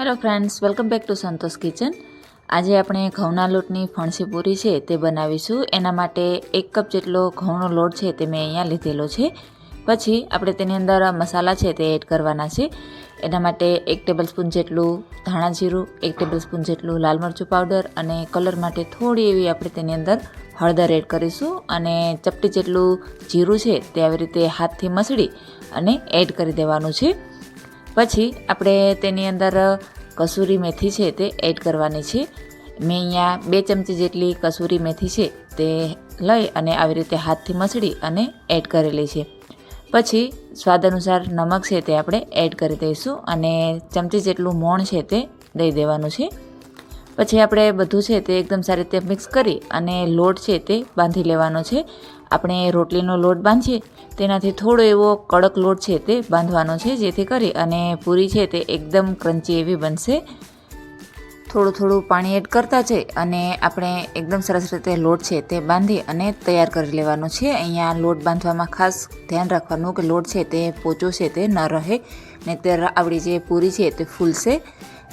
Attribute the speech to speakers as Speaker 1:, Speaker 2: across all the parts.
Speaker 1: Hello friends welcome back to Santosh kitchen આજે આપણે ઘઉંના લોટની ફણસી પૂરી છે તે બનાવીશું. એના માટે એક કપ જેટલો ઘઉંનો લોટ છે તે મેં અહીંયા લીધેલો છે. પછી આપણે તેની અંદર મસાલા છે તે એડ કરવાના છે. એના માટે એક ટેબલ સ્પૂન જેટલું ધાણા જીરું, એક ટેબલ સ્પૂન જેટલું લાલ મરચું પાવડર અને કલર માટે થોડી એવી આપણે તેની અંદર હળદર એડ કરીશું અને ચપટી જેટલું જીરું છે તે આવી રીતે હાથથી મસળી અને એડ કરી દેવાનું છે. પછી આપણે તેની અંદર કસૂરી મેથી છે તે એડ કરવાની છે. મેં અહીંયા બે ચમચી જેટલી કસૂરી મેથી છે તે લઈ અને આવી રીતે હાથથી મસળી અને એડ કરેલી છે. પછી સ્વાદ અનુસાર નમક છે તે આપણે એડ કરી દઈશું અને ચમચી જેટલું મોણ છે તે દઈ દેવાનું છે. પછી આપણે બધું છે તે એકદમ સારી રીતે મિક્સ કરી અને લોટ છે તે બાંધી લેવાનો છે. આપણે રોટલીનો લોટ બાંધીએ, તેનાથી થોડો એવો કડક લોટ છે તે બાંધવાનો છે, જેથી કરી અને પૂરી છે તે એકદમ ક્રન્ચી એવી બનશે. થોડું થોડું પાણી એડ કરતા છે અને આપણે એકદમ સરસ રીતે લોટ છે તે બાંધી અને તૈયાર કરી લેવાનો છે. અહીંયા લોટ બાંધવામાં ખાસ ધ્યાન રાખવાનું કે લોટ છે તે પોચો છે તે ન રહે, નહીંતર આપણી જે પૂરી છે તે ફૂલશે.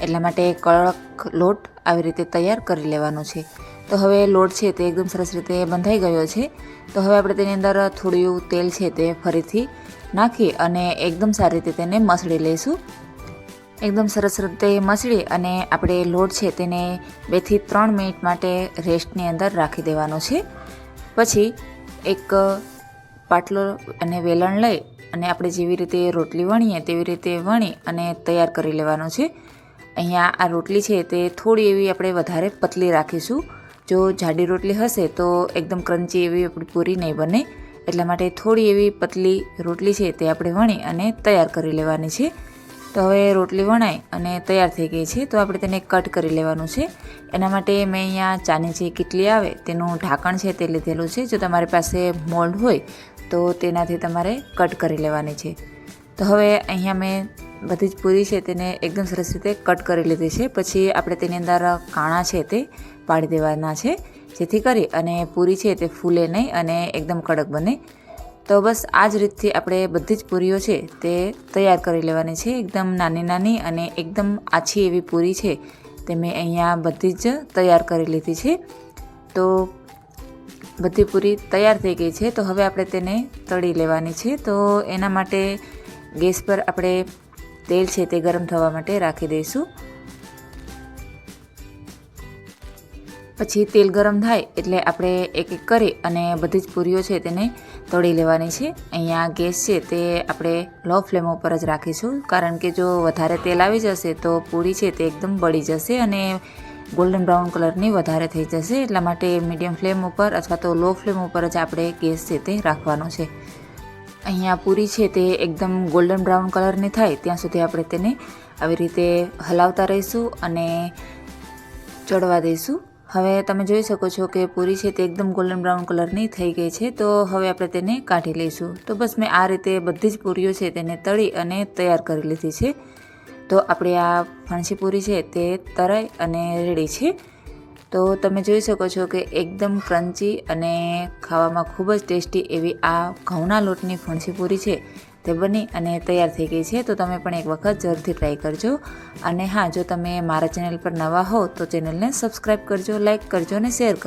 Speaker 1: એટલા માટે કડક લોટ આવી રીતે તૈયાર કરી લેવાનો છે. તો હવે લોટ છે તે એકદમ સરસ રીતે બંધાઈ ગયો છે. તો હવે આપણે તેની અંદર થોડું તેલ છે તે ફરીથી નાખી અને એકદમ સારી રીતે તેને મસળી લઈશું. એકદમ સરસ રીતે મસળી અને આપણે લોટ છે તેને બેથી ત્રણ મિનિટ માટે રેસ્ટની અંદર રાખી દેવાનો છે. પછી એક પાટલો અને વેલણ લઈ અને આપણે જેવી રીતે રોટલી વણીએ તેવી રીતે વણી અને તૈયાર કરી લેવાનો છે. અહીંયા આ રોટલી છે તે થોડી એવી આપણે વધારે પતલી રાખીશું. જો જાડી રોટલી હશે તો એકદમ ક્રન્ચી એવી આપણી પૂરી નહીં બને. એટલા માટે થોડી એવી પતલી રોટલી છે તે આપણે વણી અને તૈયાર કરી લેવાની છે. તો હવે રોટલી વણાઈ અને તૈયાર થઈ ગઈ છે તો આપણે તેને કટ કરી લેવાનું છે. એના માટે મેં અહીંયા ચાની જે કીટલી આવે તેનું ઢાંકણ છે તે લીધેલું છે. જો તમારી પાસે મોલ્ડ હોય તો તેનાથી તમારે કટ કરી લેવાની છે. તો હવે અહીંયા મેં બધી જ પૂરી છે તેને એકદમ સરસ રીતે કટ કરી લીધી છે. પછી આપણે તેની અંદર કાણા છે તે પાડી દેવાના છે, જેથી કરી અને પૂરી છે તે ફૂલે નહીં અને એકદમ કડક બને. તો બસ આ જ રીતથી આપણે બધી જ પૂરીઓ છે તે તૈયાર કરી લેવાની છે. એકદમ નાની નાની અને એકદમ આછી એવી પૂરી છે તે મેં અહીંયા બધી જ તૈયાર કરી લીધી છે. તો બધી પૂરી તૈયાર થઈ ગઈ છે. તો હવે આપણે તેને તળી લેવાની છે. તો એના માટે ગેસ પર આપણે તેલ છે તે ગરમ થવા માટે રાખી દઈશું. પછી તેલ ગરમ થાય એટલે આપણે એક એક કરી અને બધી જ પૂરીઓ છે તેને તળી લેવાની છે. અહીંયા ગેસ છે તે આપણે લો ફ્લેમ ઉપર જ રાખીશું. કારણ કે જો વધારે તેલ આવી જશે તો પૂરી છે તે એકદમ બળી જશે અને ગોલ્ડન બ્રાઉન કલરની વધારે થઈ જશે. એટલા માટે મીડિયમ ફ્લેમ ઉપર અથવા તો લો ફ્લેમ ઉપર જ આપણે ગેસ છે તે રાખવાનો છે. અહીંયા પૂરી છે તે એકદમ ગોલ્ડન બ્રાઉન કલરની થાય, ત્યાં સુધી આપણે તેને આવી રીતે હલાવતા રહીશું અને ચડવા દઈશું. હવે તમે જોઈ શકો છો કે પૂરી છે તે એકદમ ગોલ્ડન બ્રાઉન કલરની થઈ ગઈ છે, તો હવે આપણે તેને કાઢી લઈશું. તો બસ મેં આ રીતે બધી જ પૂરીઓ છે તેને તળી અને તૈયાર કરી લીધી છે. તો આપણે આ ફણસી પૂરી છે તે તરાઈ અને રેડી છે. તો તમે જોઈ શકો છો કે એકદમ ક્રન્ચી અને ખાવામાં ખૂબ જ ટેસ્ટી એવી આ ઘઉંના લોટની ફણસી પૂરી છે, તે બની અને તૈયાર થઈ ગઈ છે. તો તમે પણ એક વખત જરૂરથી ટ્રાય કરજો. અને હા, જો તમે મારા ચેનલ પર નવા હો, તો ચેનલને સબસ્ક્રાઈબ કરજો લાઇક કરજો અને શેર કરજો.